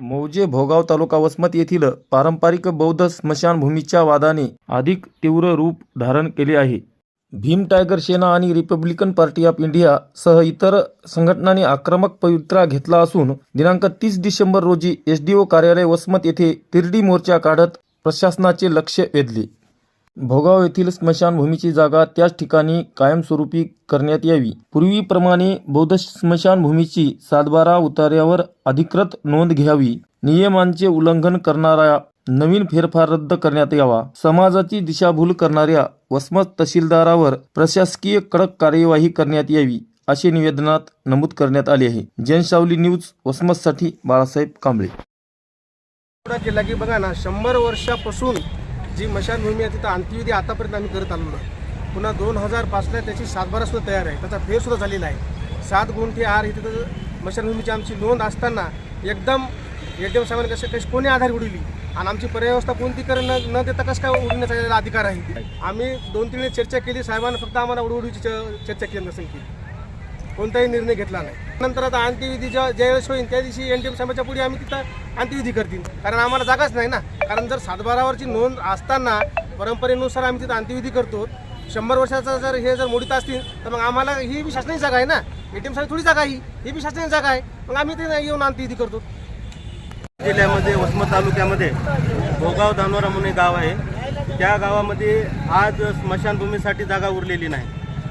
मौजे भोगाव तालुका वसमत येथील पारंपरिक बौद्ध स्मशानभूमीच्या वादाने अधिक तीव्र रूप धारण केले आहे. भीम टायगर सेना आणि रिपब्लिकन पार्टी ऑफ इंडिया सह इतर संघटनांनी आक्रमक पवित्रा घेतला असून दिनांक तीस डिसेंबर रोजी एसडीओ कार्यालय वसमत येथे तिरडी मोर्चा काढत प्रशासनाचे लक्ष वेधले. भोगाव येथील स्मशानभूमीची जागा त्याच ठिकाणी कायमस्वरूपी करण्यात यावी. पूर्वीप्रमाणे बौद्ध स्मशानभूमीची सातबारा उतार्यावर अधिकृत नोंद घ्यावी. नियमांचे उल्लंघन करणाऱ्या नवीन फेरफार रद्द करण्यात यावा. समाजाची दिशाभूल करणाऱ्या वसमत तहसीलदारावर प्रशासकीय कडक कार्यवाही करण्यात यावी असे निवेदनात नमूद करण्यात आले आहे. जनसावली न्यूज वसमतसाठी बाळासाहेब कांबळे. जिल्हा की बघा ना शंभर वर्षापासून जी मशानभूमी आहे तिथं अंत्यविधी आतापर्यंत आम्ही करत आलो ना. पुन्हा दोन हजार पाचला त्याची सातबारा सुद्धा तयार आहे. त्याचा फेरसुद्धा झालेला आहे. सात गुंठे आर ही तिथं मशानभूमीची आमची नोंद असताना एकदम ए टी एम साहेबांनी कसं कशी कोणी आधार उडवली? आणि आमची पर्यावस्था कोणती करण न देता कसं काय उडण्याचा अधिकार आहे? आम्ही दोन तीन चर्चा केली. साहेबांना फक्त आम्हाला उडवडीची चर्चा केली नसेल की कोणताही निर्णय घेतला नाही. नंतर आता अंत्यविधी ज्या ज्यावेळेस होईल त्या दिवशी एन टी एम साहेबाच्या पुढे आम्ही तिथं अंत्यविधी करतील. कारण आम्हाला जागाच नाही ना. कारण जर सातबारावरची नोंद असताना परंपरेनुसार आम्ही तिथं अंत्यविधी करतो. शंभर वर्षाचा जर हे जर मोडीत असतील तर मग आम्हाला ही बी शासनाची जागा आहे ना. ए टी एम साहेब थोडी जागा आहे ही. ही बी शासनाची जागा आहे. मग आम्ही ते येऊन अंत्यविधी करतो. जिल्ह्यामध्ये वसमत तालुक्यामध्ये भोगाव दानोरा म्हणून एक गाव आहे. त्या गावामध्ये आज स्मशानभूमीसाठी जागा उरलेली नाही.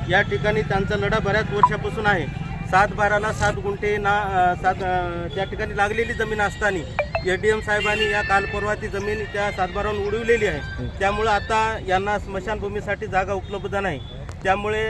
या ठिकाणी त्यांचा लढा बऱ्याच वर्षापासून आहे. सात बाराला सात गुंठे ना सात त्या ठिकाणी लागलेली जमीन असताना ए डी एम साहेबांनी या कालपर्वा ती जमीन त्या सातबाराहून उडवलेली आहे. त्यामुळं आता यांना स्मशानभूमीसाठी जागा उपलब्ध नाही. त्यामुळे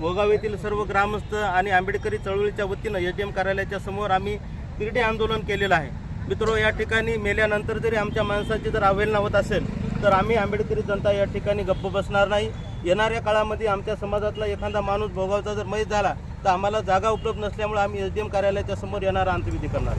वगाव येथील सर्व ग्रामस्थ आणि आंबेडकरी चळवळीच्या वतीनं ए टी एम कार्यालयाच्या समोर आम्ही तिरडे आंदोलन केलेलं आहे. मित्रो या ठिकाणी मेल्यानंतर जरी आमच्या माणसाची जर अवहेलना होत असेल तर आम्ही आंबेडकरी जनता या ठिकाणी गप्प बसणार नाही. येणाऱ्या काळामध्ये आमच्या समाजातला एखादा माणूस भोगावचा जर मयत झाला तर आम्हाला जागा उपलब्ध नसल्यामुळे आम्ही एस डी एम कार्यालयाच्या समोर येणारा अंत्यविधी करणार.